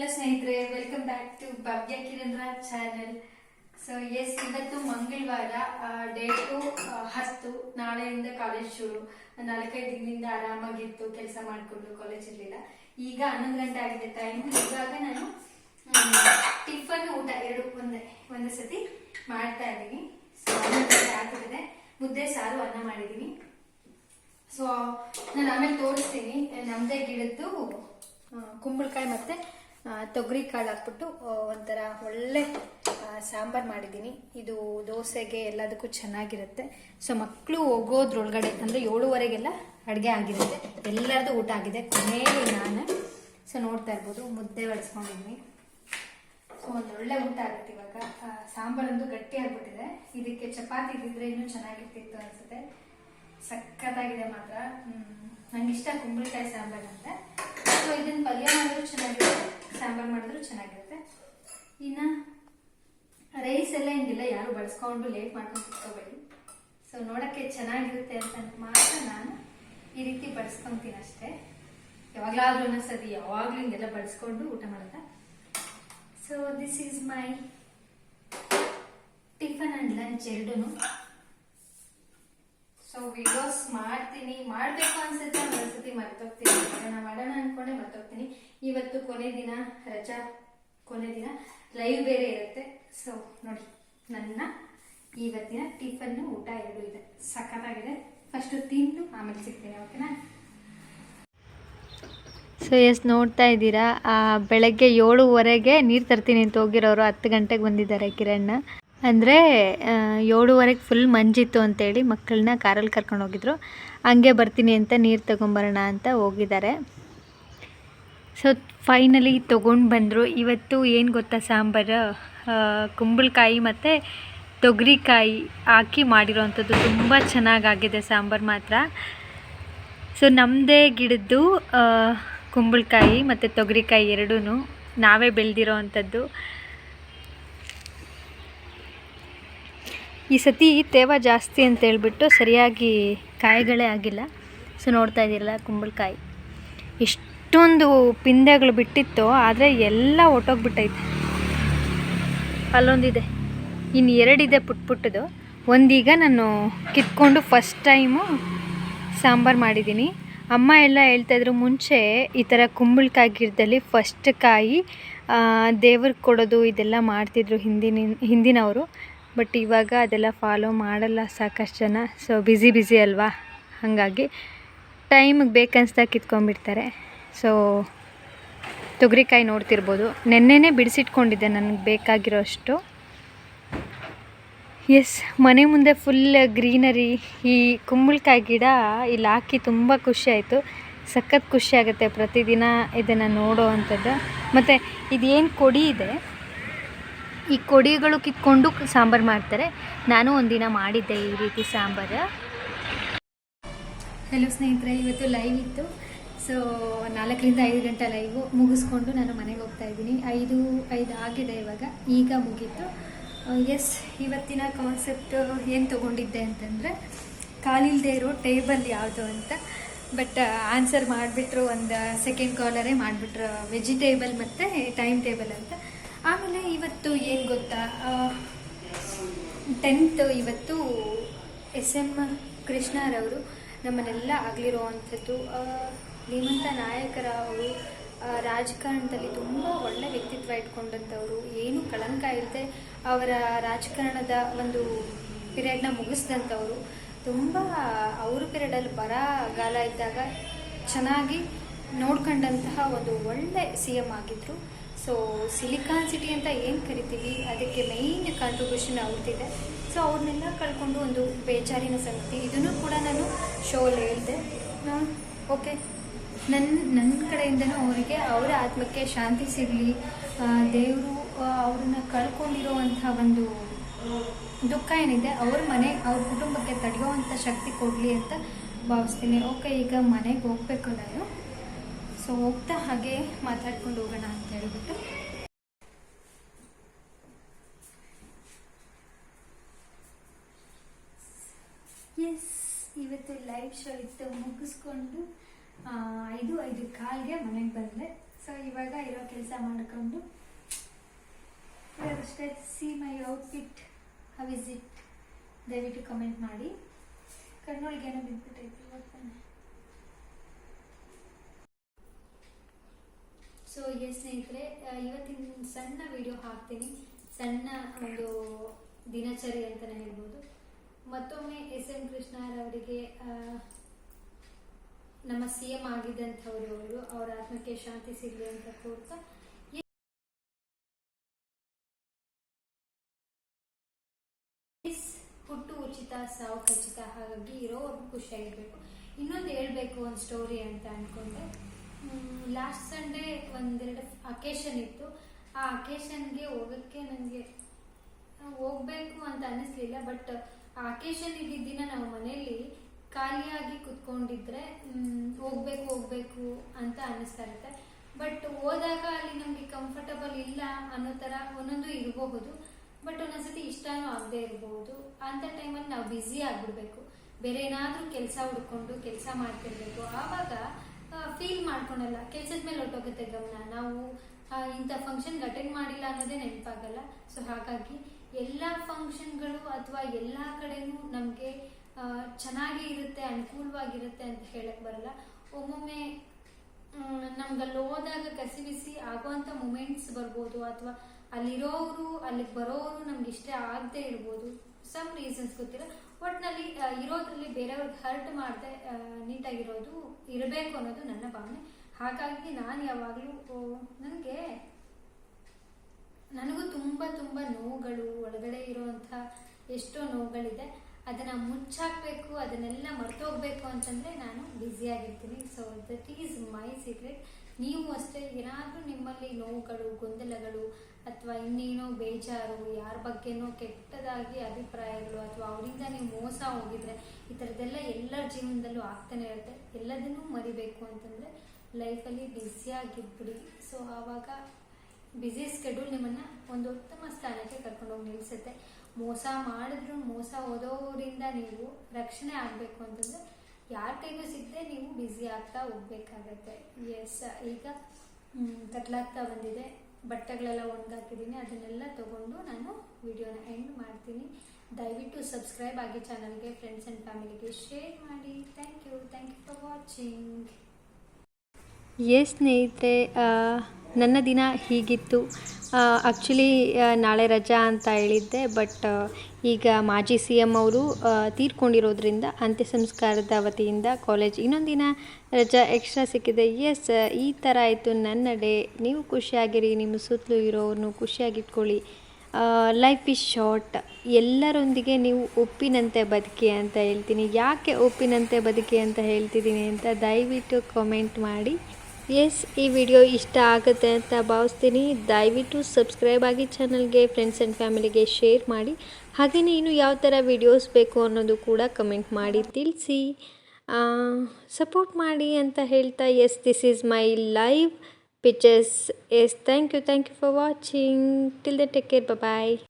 Hello ಸ್ನೇಹಿತರೆ welcome back to Bhavya ಕಿರಣ್ರ channel so yes ಇವತ್ತು ಮಂಗಳವಾರ ಡೇಟು ಹತ್ತು, ನಾಳೆಯಿಂದ ಕಾಲೇಜ್ ಶುರು. ನಾಲ್ಕೈದು ದಿನದಿಂದ ಆರಾಮಾಗಿತ್ತು ಕೆಲಸ ಮಾಡಿಕೊಂಡು ಕಾಲೇಜ್ ಇರಲಿಲ್ಲ. ಈಗ ಹನ್ನೊಂದು ಗಂಟೆ ಆಗಿದೆ ಟೈಮ್ ಇವಾಗ ನಾನು ಟಿಫನ್ ಊಟ ಎರಡು, ಒಂದೇ ಒಂದೇ ಸತಿ ಮಾಡ್ತಾ ಇದ್ದೀನಿ. ಸೊ ಆಗ್ತಿದೆ. ಮುದ್ದೆ, ಸಾರು, ಅನ್ನ ಮಾಡಿದ್ದೀನಿ. ಸೊ ನಾನು ಆಮೇಲೆ ತೋರಿಸ್ತೀನಿ. ನಮ್ಮದೇ ಗಿಡದ್ದು ಕುಂಬಳಕಾಯಿ ಮತ್ತೆ ತೊಗರಿ ಕಾಳು ಹಾಕ್ಬಿಟ್ಟು ಒಂಥರ ಒಳ್ಳೆ ಸಾಂಬಾರು ಮಾಡಿದ್ದೀನಿ. ಇದು ದೋಸೆಗೆ ಎಲ್ಲದಕ್ಕೂ ಚೆನ್ನಾಗಿರುತ್ತೆ. ಸೊ ಮಕ್ಕಳು ಹೋಗೋದ್ರೊಳಗಡೆ, ಅಂದರೆ ಏಳುವರೆಗೆಲ್ಲ ಅಡುಗೆ ಆಗಿರುತ್ತೆ. ಎಲ್ಲರದ್ದು ಊಟ ಆಗಿದೆ. ಕೊನೆಯಲ್ಲಿ ನಾನು, ಸೊ, ನೋಡ್ತಾ ಇರ್ಬೋದು, ಮುದ್ದೆ ಬಡಿಸ್ಕೊಂಡಿದ್ದೀನಿ ಸೊ, ಒಂದು ಒಳ್ಳೆ ಊಟ ಆಗುತ್ತೆ ಇವಾಗ. ಸಾಂಬಾರೊಂದು ಗಟ್ಟಿ ಆಗ್ಬಿಟ್ಟಿದೆ. ಇದಕ್ಕೆ ಚಪಾತಿ ಇದ್ದಿದ್ರೆ ಇನ್ನೂ ಚೆನ್ನಾಗಿರ್ತಿತ್ತು ಅನಿಸುತ್ತೆ. ಸಖತ್ತಾಗಿದೆ ಮಾತ್ರ. ನಂಗೆ ಇಷ್ಟ ಕುಂಬಳಕಾಯಿ ಸಾಂಬಾರ್ ಅಂತ. ಸೊ ಇದನ್ನ ಪಲ್ಯ ಮಾಡಿದ್ರು ಚೆನ್ನಾಗಿರುತ್ತೆ. ಸಾಂಬಾರ್ ಮಾಡಿದ್ರು ಚೆನ್ನಾಗಿರುತ್ತೆ. ಇನ್ನ ರೈಸ್ ಎಲ್ಲ ಹಿಂಗಿಲ್ಲ ಯಾರು ಬಳಸ್ಕೊಂಡು ಲೇಟ್ ಮಾಡ್ಕೊಂಡು ಕುತ್ಕೋಬೇಡಿ. ಸೊ ನೋಡಕ್ಕೆ ಚೆನ್ನಾಗಿರುತ್ತೆ ಅಂತ ಮಾತ್ರ ನಾನು ಈ ರೀತಿ ಬಳಸ್ಕೊತೀನಿ ಅಷ್ಟೇ. ಯಾವಾಗ್ಲಾದ್ರೂ ಸರಿ, ಯಾವಾಗಲೂ ಹಿಂಗೆಲ್ಲ ಬಳಸ್ಕೊಂಡು ಊಟ ಮಾಡೋದ? So this is my tiffin and lunch ಎರಡೂ ಸೊ ವಿಡಿಯೋಸ್ ಮಾಡ್ತೀನಿ. ಮಾಡ್ಬೇಕು ಅನ್ಸುತ್ತೆ ಒಂದ್ಸತಿ ಮರ್ತೋಗ್ತೀನಿ. ಮಾಡೋಣ ಅನ್ಕೊಂಡೆ ಮರ್ತೋಗ್ತೀನಿ. ಇವತ್ತು ಕೊನೆ ದಿನ, ರಜಾ ಕೊನೆ ದಿನ ಲೈವ್ ಬೇರೆ ಇರುತ್ತೆ. ಸೊ ನೋಡಿ, ನನ್ನ ಇವತ್ತಿನ ಟಿಫನ್ ಊಟ ಎರಡು ಇದೆ. ಸಖತ್ತಾಗಿದೆ. ಫಸ್ಟ್ ತಿಂದು, ಆಮೇಲೆ ಸಿಗ್ತೀನಿ ಓಕೆನಾ ಸೊ ಎಸ್ ನೋಡ್ತಾ ಇದ್ದೀರಾ? ಬೆಳಗ್ಗೆ ಏಳುವರೆಗೆ ನೀರು ತರ್ತೀನಿ ಅಂತ ಹೋಗಿರೋರು ಹತ್ತು ಗಂಟೆಗೆ ಬಂದಿದ್ದಾರೆ ಕಿರಣ್ ಅಂದರೆ ಏಳುವರೆಗೆ ಫುಲ್ ಮಂಜಿತ್ತು ಅಂತೇಳಿ ಮಕ್ಕಳನ್ನ ಕಾರಲ್ಲಿ ಕರ್ಕೊಂಡು ಹೋಗಿದ್ರು. ಹಂಗೆ ಬರ್ತೀನಿ ಅಂತ ನೀರು ತಗೊಂಬರೋಣ ಅಂತ ಹೋಗಿದ್ದಾರೆ. ಸೊ ಫೈನಲಿ ತೊಗೊಂಡು ಬಂದರು. ಇವತ್ತು ಏನು ಗೊತ್ತಾ ಸಾಂಬಾರು? ಕುಂಬಳಕಾಯಿ ಮತ್ತು ತೊಗರಿಕಾಯಿ ಹಾಕಿ ಮಾಡಿರೋವಂಥದ್ದು ತುಂಬ ಚೆನ್ನಾಗಾಗಿದೆ ಸಾಂಬಾರು ಮಾತ್ರ. ಸೊ ನಮ್ಮದೇ ಗಿಡದ್ದು ಕುಂಬಳಕಾಯಿ ಮತ್ತು ತೊಗರಿಕಾಯಿ ಎರಡೂ ನಾವೇ ಬೆಳೆದಿರೋ ಅಂಥದ್ದು ಈ ಸತಿ ತೇವ ಜಾಸ್ತಿ ಅಂತ ಹೇಳ್ಬಿಟ್ಟು ಸರಿಯಾಗಿ ಕಾಯಿಗಳೇ ಆಗಿಲ್ಲ. ಸೊ ನೋಡ್ತಾ ಇದ್ದೀರಲ್ಲ ಕುಂಬಳಕಾಯಿ. ಎಷ್ಟೊಂದು ಪಿಂದೆಗಳು ಬಿಟ್ಟಿತ್ತು, ಆದರೆ ಎಲ್ಲ ಒಟ್ಟೋಗ್ಬಿಟ್ಟೈತೆ. ಅಲ್ಲೊಂದಿದೆ, ಇನ್ನು ಎರಡಿದೆ ಪುಟ್ ಪುಟ್ಟದು. ಒಂದೀಗ ನಾನು ಕಿತ್ಕೊಂಡು ಫಸ್ಟ್ ಟೈಮು ಸಾಂಬಾರು ಮಾಡಿದ್ದೀನಿ. ಅಮ್ಮ ಎಲ್ಲ ಹೇಳ್ತಾಯಿದ್ರು ಮುಂಚೆ ಈ ಥರ ಕುಂಬಳಕಾಯಿ ಗಿಡದಲ್ಲಿ ಫಸ್ಟ್ ಕಾಯಿ ದೇವ್ರಿಗೆ ಕೊಡೋದು ಇದೆಲ್ಲ ಮಾಡ್ತಿದ್ರು ಹಿಂದಿನ, ಹಿಂದಿನವರು. ಬಟ್ ಇವಾಗ ಅದೆಲ್ಲ ಫಾಲೋ ಮಾಡಲ್ಲ ಸಾಕಷ್ಟು ಜನ ಸೊ ಬ್ಯುಸಿ ಬ್ಯುಸಿ ಅಲ್ವಾ? ಹಾಗಾಗಿ ಟೈಮಿಗೆ ಬೇಕನ್ಸ್ದಾಗ ಕಿತ್ಕೊಂಡ್ಬಿಡ್ತಾರೆ. ಸೊ ತೊಗರಿಕಾಯಿ ನೋಡ್ತಿರ್ಬೋದು. ನೆನ್ನೆನೇ ಬಿಡಿಸಿಟ್ಕೊಂಡಿದ್ದೆ ನನಗೆ ಬೇಕಾಗಿರೋ ಅಷ್ಟು ಎಸ್ ಮನೆ ಮುಂದೆ ಫುಲ್ ಗ್ರೀನರಿ ಈ ಕುಂಬಳಕಾಯಿ ಗಿಡ ಇಲ್ಲಿ ಹಾಕಿ ತುಂಬ ಖುಷಿಯಾಯಿತು ಸಖತ್ ಖುಷಿ ಆಗುತ್ತೆ ಪ್ರತಿದಿನ ಇದನ್ನು ನೋಡೋ ಅಂಥದ್ದು. ಮತ್ತು ಇದೇನು ಕೊಡಿ ಇದೆ? ಈ ಕೊಡಿಗಳು ಕಿತ್ಕೊಂಡು ಸಾಂಬಾರು ಮಾಡ್ತಾರೆ. ನಾನು ಒಂದಿನ ಮಾಡಿದ್ದೆ ಈ ರೀತಿ ಸಾಂಬಾರು. ಹಲೋ ಸ್ನೇಹಿತರೆ, ಇವತ್ತು ಲೈವ್ ಇತ್ತು. ಸೊ ನಾಲ್ಕರಿಂದ ಐದು ಗಂಟೆ ಲೈವು ಮುಗಿಸ್ಕೊಂಡು ನಾನು ಮನೆಗೆ ಹೋಗ್ತಾ ಇದ್ದೀನಿ. ಐದು ಐದು ಆಗಿದೆ ಇವಾಗ. ಈಗ ಮುಗೀತು. ಎಸ್ ಇವತ್ತಿನ ಕಾನ್ಸೆಪ್ಟ್ ಏನು ತೊಗೊಂಡಿದ್ದೆ ಅಂತಂದರೆ ಕಾಲಿಲ್ಲದೆ ಇರೋ ಟೇಬಲ್ ಯಾವುದು ಅಂತ. ಬಟ್ ಆನ್ಸರ್ ಮಾಡಿಬಿಟ್ರು ಒಂದು ಸೆಕೆಂಡ್ ಕಾಲರೇ ಮಾಡಿಬಿಟ್ರು. ವೆಜಿಟೇಬಲ್ ಮತ್ತು ಟೈಮ್ ಟೇಬಲ್ ಅಂತ. ಆಮೇಲೆ ಇವತ್ತು ಏನು ಗೊತ್ತಾ? ಟೆಂತ್ ಇವತ್ತು ಎಸ್ ಎಂ ಕೃಷ್ಣರವರು ನಮ್ಮನ್ನೆಲ್ಲ ಆಗಲಿರೋ ಅಂಥದ್ದು ಶ್ರೀಮಂತ ನಾಯಕರ ಅವರು ರಾಜಕಾರಣದಲ್ಲಿ ತುಂಬ ಒಳ್ಳೆ ವ್ಯಕ್ತಿತ್ವ ಇಟ್ಕೊಂಡಂಥವ್ರು. ಏನು ಕಳಂಕ ಇಲ್ಲದೆ ಅವರ ರಾಜಕಾರಣದ ಒಂದು ಪೀರಿಯಡ್ನ ಮುಗಿಸಿದಂಥವ್ರು. ತುಂಬ ಅವ್ರ ಪೀರಿಯಡಲ್ಲಿ ಬರಗಾಲ ಇದ್ದಾಗ ಚೆನ್ನಾಗಿ ನೋಡ್ಕೊಂಡಂತಹ ಒಂದು ಒಳ್ಳೆ ಸಿ ಎಂ ಆಗಿದ್ರು. ಸೊ ಸಿಲಿಕಾನ್ ಸಿಟಿ ಅಂತ ಏನು ಕರಿತೀವಿ, ಅದಕ್ಕೆ ಮೇಯ್ನ್ ಕಾಂಟ್ರಿಬ್ಯೂಷನ್ ಅವ್ರದ್ದಿದೆ ಸೊ ಅವ್ರನ್ನೆಲ್ಲ ಕಳ್ಕೊಂಡು ಒಂದು ಬೇಜಾರಿನ ಸಂಗತಿ. ಇದನ್ನು ಕೂಡ ನಾನು ಶೋಲ್ಲಿ ಹೇಳಿದೆ. ಓಕೆ ನನ್ನ ನನ್ನ ಕಡೆಯಿಂದನೂ ಅವರಿಗೆ ಅವರ ಆತ್ಮಕ್ಕೆ ಶಾಂತಿ ಸಿಗಲಿ ದೇವರು ಅವ್ರನ್ನ ಕಳ್ಕೊಂಡಿರೋವಂಥ ಒಂದು ದುಃಖ ಏನಿದೆ, ಅವ್ರ ಮನೆ, ಅವ್ರ ಕುಟುಂಬಕ್ಕೆ ತಡೆಯುವಂಥ ಶಕ್ತಿ ಕೊಡಲಿ ಅಂತ ಭಾವಿಸ್ತೀನಿ. ಓಕೆ, ಈಗ ಮನೆಗೆ ಹೋಗ್ಬೇಕು ನಾನು. ಸೊ ಹೋಗ್ತಾ ಹಾಗೆ ಮಾತಾಡ್ಕೊಂಡು ಹೋಗೋಣ ಅಂತ ಹೇಳ್ಬಿಟ್ಟು. ಎಸ್ ಇವತ್ತು ಲೈವ್ ಶೋ ಇತ್ತು. ಮುಗಿಸ್ಕೊಂಡು ಐದು ಐದು ಕಾಲ್ಗೆ ಮನೆಗೆ ಬಂದೆ ಸೊ ಇವಾಗ ಇರೋ ಕೆಲಸ ಮಾಡ್ಕೊಂಡು ಅಷ್ಟೇ see my outfit how is it ದಯವಿಟ್ಟು ಕಮೆಂಟ್ ಮಾಡಿ. ಕಣ್ಣೊಳಗೆ ಏನೋ ಬಿದ್ದುಬಿಟ್ಟೈತಿ ಸೊ ಎಸ್ ಸ್ನೇಹಿತರೆ ಇವತ್ತಿನ ಸಣ್ಣ ವಿಡಿಯೋ ಹಾಕ್ತೀನಿ. ಸಣ್ಣ ಒಂದು ದಿನಚರಿ ಅಂತಲೇ ಹೇಳ್ಬೋದು. ಮತ್ತೊಮ್ಮೆ ಎಸ್ ಎಂ ಕೃಷ್ಣರವರಿಗೆ ನಮ್ಮ ಸಿ ಎಂ ಆಗಿದ್ದಂಥವ್ರು ಅವರು, ಅವರ ಆತ್ಮಕ್ಕೆ ಶಾಂತಿ ಸಿಗಲಿ ಅಂತ ಕೋರ್ತಾ ಹುಟ್ಟು ಉಚಿತ, ಸಾವು ಖಚಿತ, ಹಾಗಾಗಿ ಇರೋವರೆಗೂ ಖುಷಿಯಾಗಿರ್ಬೇಕು ಇನ್ನೊಂದು ಹೇಳ್ಬೇಕು ಒಂದು ಸ್ಟೋರಿ ಅಂತ ಅನ್ಕೊಂಡೆ. ಲಾಸ್ಟ್ ಸಂಡೇ ಒಂದೆರಡು ಅಕೇಶನ್ ಇತ್ತು. ಆ ಅಕೇಶನ್ಗೆ ಹೋಗೋಕ್ಕೆ ನನಗೆ ಹೋಗ್ಬೇಕು ಅಂತ ಅನ್ನಿಸ್ಲಿಲ್ಲ ಬಟ್ ಆ ಅಕೇಶನ್ ಇದ್ದಿದ್ದಿನ ನಾವು ಮನೆಯಲ್ಲಿ ಖಾಲಿಯಾಗಿ ಕುತ್ಕೊಂಡಿದ್ರೆ ಹೋಗ್ಬೇಕು ಹೋಗ್ಬೇಕು ಅಂತ ಅನ್ನಿಸ್ತಾ ಇರುತ್ತೆ. ಬಟ್ ಹೋದಾಗ ಅಲ್ಲಿ ನಮಗೆ ಕಂಫರ್ಟಬಲ್ ಇಲ್ಲ ಅನ್ನೋ ಥರ ಒಂದೊಂದು ಇರಬಹುದು. ಬಟ್ ಒಂದೊಂದ್ಸತಿ ಇಷ್ಟನೂ ಆಗದೆ ಇರಬಹುದು. ಅಂತ ಟೈಮಲ್ಲಿ ನಾವು ಬ್ಯುಸಿ ಆಗ್ಬಿಡ್ಬೇಕು. ಬೇರೆ ಏನಾದ್ರೂ ಕೆಲಸ ಹುಡ್ಕೊಂಡು ಕೆಲಸ ಮಾಡ್ತಿರ್ಬೇಕು. ಆವಾಗ ಫೀಲ್ ಮಾಡ್ಕೊಳಲ್ಲ ಕೆಲಸದ ಮೇಲೆ ಹೊಟ್ಟೋಗುತ್ತೆ ಗಮನ. ನಾವು ಇಂಥ ಫಂಕ್ಷನ್ಗೆ ಅಟೆಂಡ್ ಮಾಡಿಲ್ಲ ಅನ್ನೋದೇ ನೆನಪಾಗಲ್ಲ. ಸೊ ಹಾಗಾಗಿ ಎಲ್ಲ ಫಂಕ್ಷನ್ಗಳು ಅಥವಾ ಎಲ್ಲ ಕಡೆನೂ ನಮಗೆ ಚೆನ್ನಾಗಿ ಇರುತ್ತೆ, ಅನುಕೂಲವಾಗಿರುತ್ತೆ ಅಂತ ಹೇಳಕ್ ಬರಲ್ಲ. ಒಮ್ಮೊಮ್ಮೆ ನಮ್ಗೆ ಅಲ್ಲಿ ಹೋದಾಗ ಕಸಿ ಬಿಸಿ ಆಗುವಂಥ ಮೂಮೆಂಟ್ಸ್ ಬರ್ಬೋದು, ಅಥವಾ ಅಲ್ಲಿರೋರು ಅಲ್ಲಿಗೆ ಬರೋರು ನಮ್ಗೆ ಇಷ್ಟ ಆಗದೆ ಇರ್ಬೋದು. ಸಮ್ ರೀಸನ್ಸ್ ಗೊತ್ತಿಲ್ಲ. ಒಟ್ನಲ್ಲಿ ಇರೋದ್ರಲ್ಲಿ ಬೇರೆಯವ್ರಿಗೆ ಹರ್ಟ್ ಮಾಡದೆ ನೀಟಾಗಿರೋದು ಇರಬೇಕು ಅನ್ನೋದು ನನ್ನ ಭಾವನೆ. ಹಾಗಾಗಿ ನಾನು ಯಾವಾಗಲೂ ನನಗೆ ನನಗೂ ತುಂಬ ತುಂಬ ನೋವುಗಳು, ಒಳಗಡೆ ಇರುವಂಥ ಎಷ್ಟೋ ನೋವುಗಳಿದೆ. ಅದನ್ನು ಮುಚ್ಚಾಕಬೇಕು, ಅದನ್ನೆಲ್ಲ ಮರ್ತೋಗ್ಬೇಕು ಅಂತಂದರೆ ನಾನು ಬ್ಯುಸಿಯಾಗಿರ್ತೀನಿ so that is my secret ನೀವು ಅಷ್ಟೇ, ಏನಾದರೂ ನಿಮ್ಮಲ್ಲಿ ನೋವುಗಳು, ಗೊಂದಲಗಳು ಅಥವಾ ಇನ್ನೇನೋ ಬೇಜಾರು, ಯಾರ ಬಗ್ಗೆನೋ ಕೆಟ್ಟದಾಗಿ ಅಭಿಪ್ರಾಯಗಳು ಅಥವಾ ಅವರಿಂದ ನೀವು ಮೋಸ ಹೋಗಿದ್ರೆ ಈ ಥರದ್ದೆಲ್ಲ ಎಲ್ಲರ ಜೀವನದಲ್ಲೂ ಆಗ್ತಾನೆ ಇರುತ್ತೆ. ಎಲ್ಲದನ್ನೂ ಮರಿಬೇಕು ಅಂತಂದರೆ ಲೈಫಲ್ಲಿ ಬ್ಯುಸಿಯಾಗಿದ್ಬಿಡಿ ಸೊ ಆವಾಗ ಬ್ಯುಸಿ ಸ್ಕೆಡ್ಯೂಲ್ ನಿಮ್ಮನ್ನು ಒಂದು ಉತ್ತಮ ಸ್ಥಾನಕ್ಕೆ ಕರ್ಕೊಂಡೋಗಿ ನಿಲ್ಲಿಸುತ್ತೆ ಮೋಸ ಮಾಡಿದ್ರು, ಮೋಸ ಓದೋರಿಂದ ನೀವು ರಕ್ಷಣೆ ಆಗಬೇಕು ಅಂತಂದರೆ ಯಾರ ಕೈಗೂ ಸಿಗದೆ ನೀವು ಬ್ಯುಸಿ ಆಗ್ತಾ ಹೋಗ್ಬೇಕಾಗತ್ತೆ. ಎಸ್ ಈಗ ಕತ್ಲಾಗ್ತಾ ಬಂದಿದೆ. ಬಟ್ಟೆಗಳೆಲ್ಲ ಒಣಗಾಕಿದ್ದೀನಿ. ಅದನ್ನೆಲ್ಲ ತಗೊಂಡು ನಾನು ವಿಡಿಯೋನ ಎಂಡ್ ಮಾಡ್ತೀನಿ. ದಯವಿಟ್ಟು ಸಬ್ಸ್ಕ್ರೈಬ್ ಆಗಿ ಚಾನಲ್ಗೆ ಫ್ರೆಂಡ್ಸ್ ಆ್ಯಂಡ್ ಫ್ಯಾಮಿಲಿಗೆ ಶೇರ್ ಮಾಡಿ. Thank you thank you for watching yes ಸ್ನೇಹಿತರೆ ನನ್ನ ದಿನ ಹೀಗಿತ್ತು. ಆ್ಯಕ್ಚುಲಿ ನಾಳೆ ರಜಾ ಅಂತ ಹೇಳಿದ್ದೆ ಬಟ್ ಈಗ ಮಾಜಿ ಸಿ ಎಂ ಅವರು ತೀರ್ಕೊಂಡಿರೋದ್ರಿಂದ ಅಂತ್ಯ ಸಂಸ್ಕಾರದ ವತಿಯಿಂದ ಕಾಲೇಜ್ ಇನ್ನೊಂದು ದಿನ ರಜಾ ಎಕ್ಸ್ಟ್ರಾ ಸಿಕ್ಕಿದೆ. ಎಸ್ ಈ ಥರ ಆಯಿತು. ನನ್ನ ಡೇ ನೀವು ಖುಷಿಯಾಗಿರಿ, ನಿಮ್ಮ ಸುತ್ತಲೂ ಇರೋರನ್ನು ಖುಷಿಯಾಗಿಟ್ಕೊಳ್ಳಿ. ಲೈಫ್ ಇಸ್ ಶಾರ್ಟ್ ಎಲ್ಲರೊಂದಿಗೆ ನೀವು ಒಪ್ಪಿನಂತೆ ಬದುಕಿ ಅಂತ ಹೇಳ್ತೀನಿ. ಯಾಕೆ ಒಪ್ಪಿನಂತೆ ಬದುಕಿ ಅಂತ ಹೇಳ್ತಿದ್ದೀನಿ ಅಂತ ದಯವಿಟ್ಟು ಕಮೆಂಟ್ ಮಾಡಿ. ಎಸ್ ಈ ವಿಡಿಯೋ ಇಷ್ಟ ಆಗುತ್ತೆ ಅಂತ ಭಾವಿಸ್ತೀನಿ. ದಯವಿಟ್ಟು ಸಬ್ಸ್ಕ್ರೈಬ್ ಆಗಿ ಚಾನಲ್ಗೆ ಫ್ರೆಂಡ್ಸ್ ಆ್ಯಂಡ್ ಫ್ಯಾಮಿಲಿಗೆ ಶೇರ್ ಮಾಡಿ. ಹಾಗೆಯೇ ಇನ್ನು ಯಾವ ಥರ ವಿಡಿಯೋಸ್ ಬೇಕು ಅನ್ನೋದು ಕೂಡ ಕಮೆಂಟ್ ಮಾಡಿ ತಿಳಿಸಿ. ಸಪೋರ್ಟ್ ಮಾಡಿ ಅಂತ ಹೇಳ್ತಾ yes this is my live pictures yes thank you thank you for watching till the take care bye